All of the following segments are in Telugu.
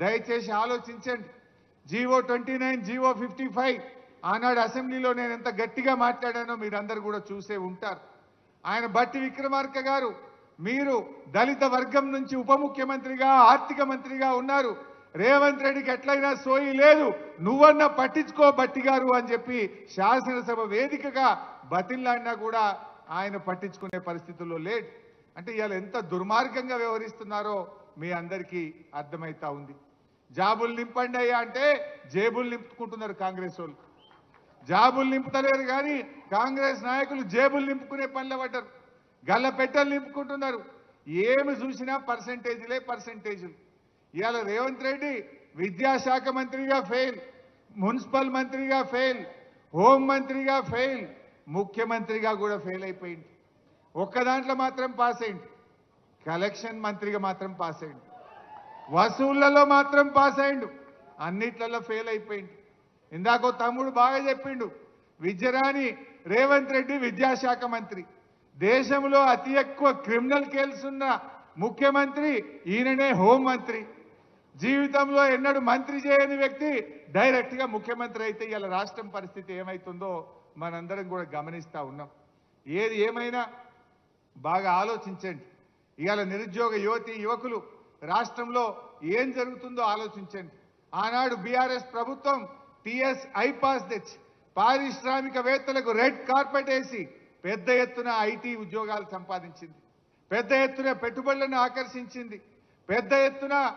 దయచేసి ఆలోచించండి. GO twenty nine GO fifty five. ఆనాడు అసెంబ్లీలో నేను ఎంత గట్టిగా మాట్లాడానో మీరందరూ కూడా చూసే ఉంటారు. ఆయన బట్టి విక్రమార్క గారు మీరు దళిత వర్గం నుంచి ఉప ముఖ్యమంత్రిగా ఆర్థిక మంత్రిగా ఉన్నారు. రేవంత్ రెడ్డికి ఎట్లయినా సోయి లేదు. నువ్వన్నా పట్టించుకో బట్టి గారు అని చెప్పి శాసనసభ వేదికగా బతిల్లాడినా కూడా ఆయన పట్టించుకునే పరిస్థితుల్లో లేడు. అంటే ఇవాళ ఎంత దుర్మార్గంగా వ్యవహరిస్తున్నారో మీ అందరికీ అర్థమైతా ఉంది. జాబులు నింపండి అయ్యా అంటే జేబులు నింపుకుంటున్నారు కాంగ్రెస్ వాళ్ళు. జాబులు నింపుతలేరు కానీ కాంగ్రెస్ నాయకులు జేబులు నింపుకునే పనిలో పడ్డారు. గల్ల పెట్టెలు నింపుకుంటున్నారు. ఏమి చూసినా పర్సంటేజీలే పర్సంటేజీలు. ఇవాళ రేవంత్ రెడ్డి విద్యాశాఖ మంత్రిగా ఫెయిల్ మున్సిపల్ మంత్రిగా ఫెయిల్ హోం మంత్రిగా ఫెయిల్ ముఖ్యమంత్రిగా కూడా ఫెయిల్ అయిపోయింది. ఒక్క దాంట్లో మాత్రం పాస్ అయింది కలెక్షన్ మంత్రిగా మాత్రం పాస్ అయింది వసూళ్ళలో మాత్రం పాస్ అయిండు. అన్నిట్లలో ఫెయిల్ అయిపోయిండు. ఇందాకో తమ్ముడు బాగా చెప్పిండు విద్యరాని రేవంత్ రెడ్డి విద్యాశాఖ మంత్రి. దేశంలో అతి ఎక్కువ క్రిమినల్ కేల్స్ ఉన్న ముఖ్యమంత్రి ఈయననే హోం మంత్రి. జీవితంలో ఎన్నడూ మంత్రి చేయని వ్యక్తి డైరెక్ట్గా ముఖ్యమంత్రి అయితే ఇలా రాష్ట్రం పరిస్థితి ఏమైతుందో మనందరం కూడా గమనిస్తా ఉన్నాం. ఏది ఏమైనా బాగా ఆలోచించండి. ఇవాళ నిరుద్యోగ యువతి యువకులు రాష్ట్రంలో ఏం జరుగుతుందో ఆలోచించండి. ఆనాడు బీఆర్ఎస్ ప్రభుత్వం టిఎస్ ఐపాస్ తెచ్చి పారిశ్రామికవేత్తలకు రెడ్ కార్పెట్ వేసి పెద్ద ఎత్తున ఐటీ ఉద్యోగాలు సంపాదించింది. పెద్ద ఎత్తున పెట్టుబడులను ఆకర్షించింది. పెద్ద ఎత్తున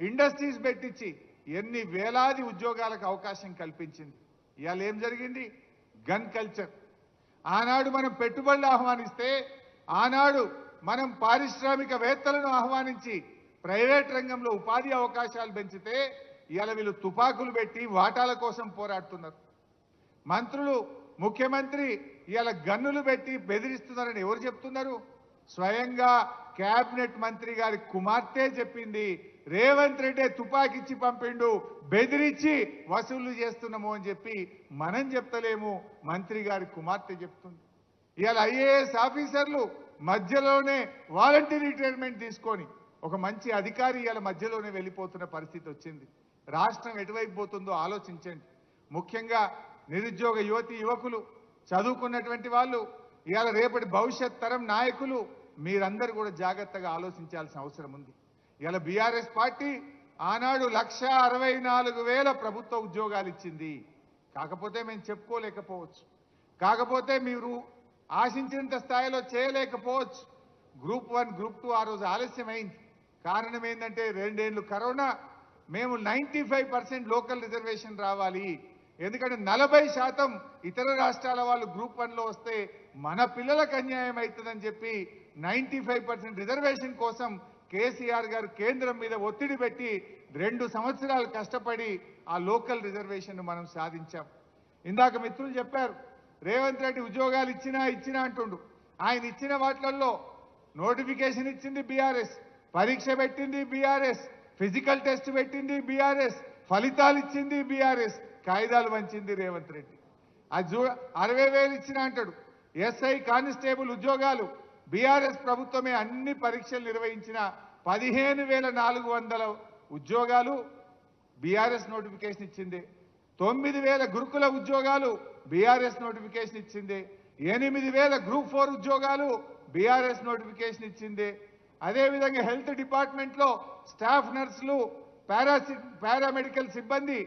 ఇండస్ట్రీస్ పెట్టించి ఎన్ని వేలాది ఉద్యోగాలకు అవకాశం కల్పించింది. ఇవాళ ఏం జరిగింది? Gun culture. ఆనాడు మనం పెట్టుబడులు ఆహ్వానిస్తే ఆనాడు మనం పారిశ్రామికవేత్తలను ఆహ్వానించి ప్రైవేట్ రంగంలో ఉపాధి అవకాశాలు పెంచితే ఇవాళ వీళ్ళు తుపాకులు పెట్టి వాటాల కోసం పోరాడుతున్నారు. మంత్రులు ముఖ్యమంత్రి ఇవాళ గన్నులు పెట్టి బెదిరిస్తున్నారని ఎవరు చెప్తున్నారు? స్వయంగా క్యాబినెట్ మంత్రి గారి కుమార్తె చెప్పింది రేవంత్ రెడ్డి తుపాకిచ్చి పంపిండు బెదిరించి వసూళ్ళు చేస్తున్నాము అని చెప్పి మనం చెప్తలేము మంత్రి గారి కుమార్తె చెప్తుంది. ఇవాళ ఐఏఎస్ ఆఫీసర్లు మధ్యలోనే వాలంటీర్ రిటైర్మెంట్ తీసుకొని ఒక మంచి అధికారి ఇవాళ మధ్యలోనే వెళ్ళిపోతున్న పరిస్థితి వచ్చింది. రాష్ట్రం ఎటువైపు పోతుందో ఆలోచించండి. ముఖ్యంగా నిరుద్యోగ యువతి యువకులు చదువుకున్నటువంటి వాళ్ళు ఇవాళ రేపటి భవిష్యత్ తరం నాయకులు మీరందరూ కూడా జాగ్రత్తగా ఆలోచించాల్సిన అవసరం ఉంది. ఇవాళ బీఆర్ఎస్ పార్టీ ఆనాడు లక్ష అరవై నాలుగు వేల ప్రభుత్వ ఉద్యోగాలు ఇచ్చింది. కాకపోతే మేము చెప్పుకోలేకపోవచ్చు. కాకపోతే మీరు ఆశించినంత స్థాయిలో చేయలేకపోవచ్చు. గ్రూప్ వన్ గ్రూప్ టూ ఆ రోజు ఆలస్యమైంది. కారణం ఏంటంటే రెండేళ్ళు కరోనా మేము ninety five percent local reservation రావాలి. ఎందుకంటే నలభై శాతం ఇతర రాష్ట్రాల వాళ్ళు గ్రూప్ వన్లో వస్తే మన పిల్లలకు అన్యాయం అవుతుందని చెప్పి నైంటీ ఫైవ్ పర్సెంట్ రిజర్వేషన్ కోసం కేసీఆర్ గారు కేంద్రం మీద ఒత్తిడి పెట్టి రెండు సంవత్సరాలు కష్టపడి ఆ లోకల్ రిజర్వేషన్ మనం సాధించాం. ఇందాక మిత్రులు చెప్పారు రేవంత్ రెడ్డి ఉద్యోగాలు ఇచ్చినా ఇచ్చినా అంటుండు. ఆయన ఇచ్చిన వాటిలలో నోటిఫికేషన్ ఇచ్చింది బీఆర్ఎస్. పరీక్ష పెట్టింది బీఆర్ఎస్ ఫిజికల్ టెస్ట్ పెట్టింది బీఆర్ఎస్ ఫలితాలు ఇచ్చింది బీఆర్ఎస్ కాయిదాలు వంచింది రేవంత్ రెడ్డి. అది చూ అరవై వేలు ఇచ్చిన అంటాడు. ఎస్ఐ కానిస్టేబుల్ ఉద్యోగాలు బీఆర్ఎస్ ప్రభుత్వమే అన్ని పరీక్షలు నిర్వహించిన పదిహేను వేల నాలుగు వందల ఉద్యోగాలు బీఆర్ఎస్ నోటిఫికేషన్ ఇచ్చింది. తొమ్మిది వేల గురుకుల ఉద్యోగాలు బీఆర్ఎస్ నోటిఫికేషన్ ఇచ్చింది. ఎనిమిది వేల గ్రూప్ ఫోర్ ఉద్యోగాలు బీఆర్ఎస్ నోటిఫికేషన్ ఇచ్చింది. అదేవిధంగా హెల్త్ డిపార్ట్మెంట్లో స్టాఫ్ నర్సులు పారాసి పారామెడికల్ సిబ్బంది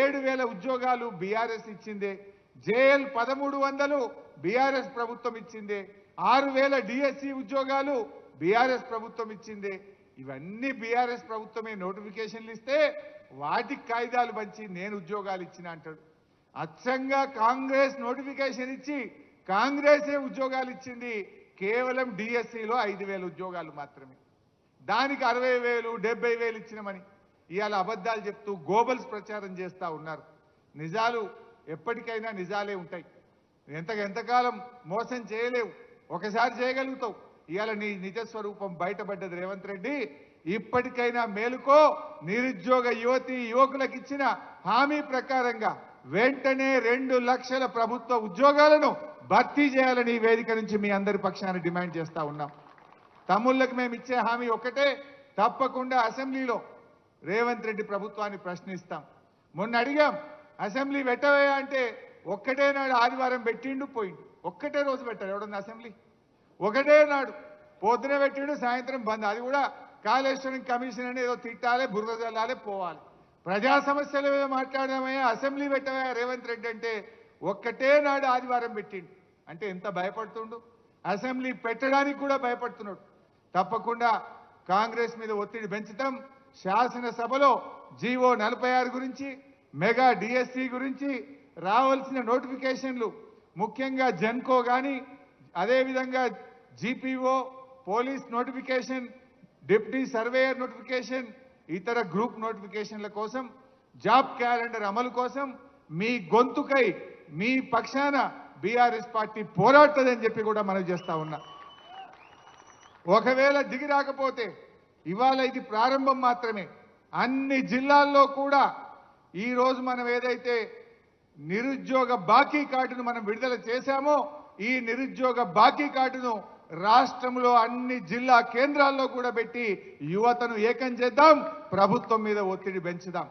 ఏడు వేల ఉద్యోగాలు బీఆర్ఎస్ ఇచ్చింది. జేఎల్ పదమూడు వందలు బీఆర్ఎస్ ప్రభుత్వం ఇచ్చింది. ఆరు వేల డిఎస్సి ఉద్యోగాలు బీఆర్ఎస్ ప్రభుత్వం ఇచ్చింది. ఇవన్నీ బీఆర్ఎస్ ప్రభుత్వమే నోటిఫికేషన్లు ఇస్తే వాటికి కాయిదాలు పంచి నేను ఉద్యోగాలు ఇచ్చిన అంటాడు. అచ్చంగా కాంగ్రెస్ నోటిఫికేషన్ ఇచ్చి కాంగ్రెసే ఉద్యోగాలు ఇచ్చింది. కేవలం డిఎస్సిలో ఐదు వేల ఉద్యోగాలు మాత్రమే. దానికి అరవై వేలు డెబ్బై వేలు ఇచ్చినామని ఇవాళ అబద్ధాలు చెప్తూ గోబల్స్ ప్రచారం చేస్తూ ఉన్నారు. నిజాలు ఎప్పటికైనా నిజాలే ఉంటాయి. ఎంత ఎంతకాలం మోసం చేయలేవు. ఒకసారి చేయగలుగుతావు. ఇవాళ నీ నిజ స్వరూపం బయటపడ్డది రేవంత్ రెడ్డి. ఇప్పటికైనా మేలుకో. నిరుద్యోగ యువతి యువకులకు ఇచ్చిన హామీ ప్రకారంగా వెంటనే రెండు లక్షల ప్రభుత్వ ఉద్యోగాలను భర్తీ చేయాలని ఈ వేదిక నుంచి మీ అందరి పక్షాన్ని డిమాండ్ చేస్తూ ఉన్నాం. తమ్ముళ్ళకి మేము ఇచ్చే హామీ ఒకటే తప్పకుండా అసెంబ్లీలో రేవంత్ రెడ్డి ప్రభుత్వాన్ని ప్రశ్నిస్తాం. మొన్న అడిగాం అసెంబ్లీ పెట్టవేయా అంటే ఒక్కటే నాడు ఆదివారం పెట్టిండు పోయిండు. ఒక్కటే రోజు పెట్టారు ఎవడన్నా అసెంబ్లీ? ఒకటే నాడు పొద్దున పెట్టిండు సాయంత్రం బంద్. అది కూడా కాళేశ్వరం కమిషన్ అని ఏదో తిట్టాలి బురద జల్లాలి పోవాలి. ప్రజా సమస్యల మీద మాట్లాడదామయ్యా అసెంబ్లీ పెట్టవయ్యా రేవంత్ రెడ్డి అంటే ఒక్కటే నాడు ఆదివారం పెట్టిండు. అంటే ఎంత భయపడుతుండు? అసెంబ్లీ పెట్టడానికి కూడా భయపడుతున్నాడు. తప్పకుండా కాంగ్రెస్ మీద ఒత్తిడి పెంచుతాం. శాసనసభలో జీవో నలభై ఆరు గురించి మెగా డిఎస్సి గురించి రావాల్సిన నోటిఫికేషన్లు ముఖ్యంగా జెన్కో కానీ అదేవిధంగా GPO police notification deputy surveyor notification ఇతర గ్రూప్ నోటిఫికేషన్ల కోసం జాబ్ క్యాలెండర్ అమలు కోసం మీ గొంతుకై మీ పక్షాన బీఆర్ఎస్ పార్టీ పోరాడుతుందని చెప్పి కూడా మనం చేస్తా ఉన్నా. ఒకవేళ దిగి రాకపోతే ఇవాళ ఇది ప్రారంభం మాత్రమే. అన్ని జిల్లాల్లో కూడా ఈరోజు మనం ఏదైతే నిరుద్యోగ బాకీ కార్డును మనం విడుదల చేశామో ఈ నిరుద్యోగ బాకీ కార్డును రాష్ట్రంలో అన్ని జిల్లా కేంద్రాల్లో కూడా పెట్టి యువతను ఏకం చేద్దాం ప్రభుత్వం మీద ఒత్తిడి పెంచుదాం.